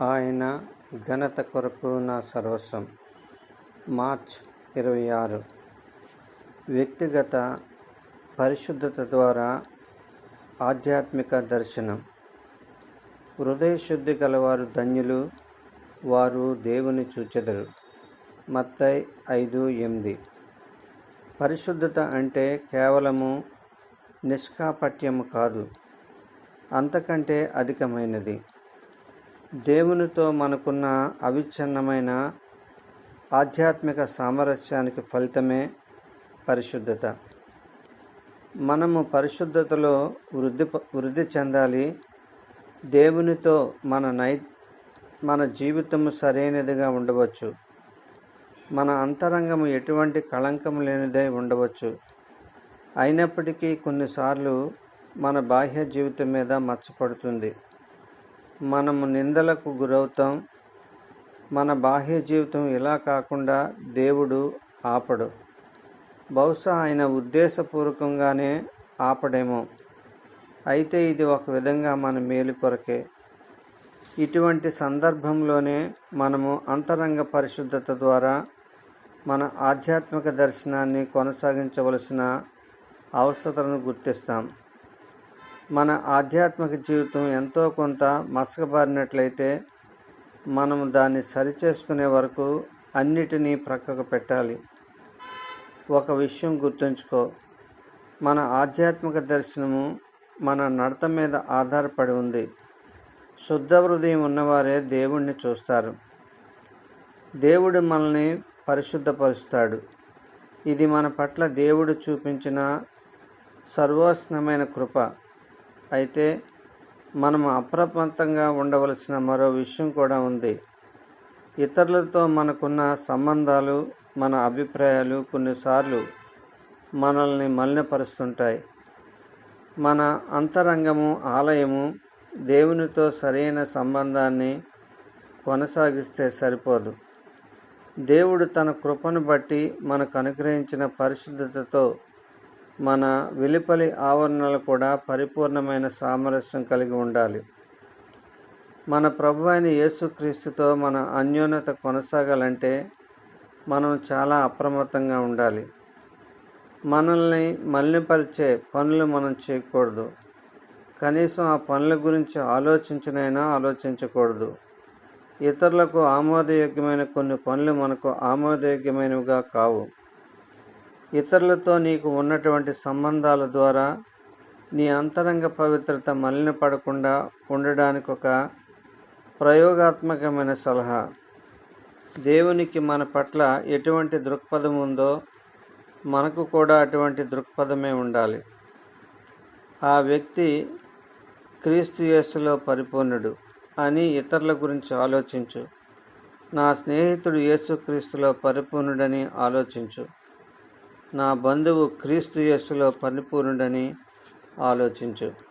ఆయన ఘనత కొరకు నా సర్వస్వం. మార్చ్ ఇరవై ఆరు. వ్యక్తిగత పరిశుద్ధత ద్వారా ఆధ్యాత్మిక దర్శనం. హృదయ శుద్ధి గలవారు ధన్యులు వారు దేవుని చూచెదరు. మత్తై ఐదు ఎనిమిది. పరిశుద్ధత అంటే కేవలము నిష్కాపట్యము కాదు అంతకంటే అధికమైనది. దేవునితో మనకున్న అవిచ్ఛిన్నమైన ఆధ్యాత్మిక సామరస్యానికి ఫలితమే పరిశుద్ధత. మనము పరిశుద్ధతలో వృద్ధి వృద్ధి చెందాలి. దేవునితో మన నై మన జీవితము సరైనదిగా ఉండవచ్చు. మన అంతరంగము ఎటువంటి కళంకం లేనిదై ఉండవచ్చు. అయినప్పటికీ కొన్నిసార్లు మన బాహ్య జీవితం మీద మచ్చపడుతుంది. మనము నిందలకు గురవుతాం. మన బాహ్య జీవితం ఇలా కాకుండా దేవుడు ఆపడు. బహుశా ఆయన ఉద్దేశపూర్వకంగానే ఆపడేమో. అయితే ఇది ఒక విధంగా మన మేలు కొరకే. ఇటువంటి సందర్భంలోనే మనము అంతరంగ పరిశుద్ధత ద్వారా మన ఆధ్యాత్మిక దర్శనాన్ని కొనసాగించవలసిన అవసరతను గుర్తిస్తాం. మన ఆధ్యాత్మిక జీవితం ఎంతో కొంత మసకబారినట్లయితే మనము దాన్ని సరిచేసుకునే వరకు అన్నిటినీ ప్రక్కకు పెట్టాలి. ఒక విషయం గుర్తుంచుకో. మన ఆధ్యాత్మిక దర్శనము మన నడత మీద ఆధారపడి ఉంది. శుద్ధ హృదయం ఉన్నవారే దేవుణ్ణి చూస్తారు. దేవుడు మనల్ని పరిశుద్ధపరుస్తాడు. ఇది మన పట్ల దేవుడు చూపించిన సర్వోష్ణమైన కృప. అయితే మనం అప్రమత్తంగా ఉండవలసిన మరో విషయం కూడా ఉంది. ఇతరులతో మనకున్న సంబంధాలు మన అభిప్రాయాలు కొన్నిసార్లు మనల్ని మలినపరుస్తుంటాయి. మన అంతరంగము ఆలయము దేవునితో సరైన సంబంధాన్ని కొనసాగిస్తే సరిపోదు. దేవుడు తన కృపను బట్టి మనకు అనుగ్రహించిన పరిశుద్ధతతో మన వెలుపలి ఆవరణలు కూడా పరిపూర్ణమైన సామరస్యం కలిగి ఉండాలి. మన ప్రభు అయిన యేసుక్రీస్తుతో మన అన్యోన్యత కొనసాగాలంటే మనం చాలా అప్రమత్తంగా ఉండాలి. మనల్ని మలినపరిచే పనులు మనం చేయకూడదు. కనీసం ఆ పనుల గురించి ఆలోచించినైనా ఆలోచించకూడదు. ఇతరులకు ఆమోదయోగ్యమైన కొన్ని పనులు మనకు ఆమోదయోగ్యమైనవిగా కావు. ఇతరులతో నీకు ఉన్నటువంటి సంబంధాల ద్వారా నీ అంతరంగ పవిత్రత మలినపడకుండా ఉండడానికి ఒక ప్రయోగాత్మకమైన సలహా. దేవునికి మన పట్ల ఎటువంటి దృక్పథం ఉందో మనకు కూడా అటువంటి దృక్పథమే ఉండాలి. ఆ వ్యక్తి క్రీస్తు యేసులో పరిపూర్ణుడు అని ఇతరుల గురించి ఆలోచించు. నా స్నేహితుడు యేసుక్రీస్తులో పరిపూర్ణుడని ఆలోచించు. నా బంధువు క్రీస్తు యేసులో పరిపూర్ణుడని ఆలోచించు.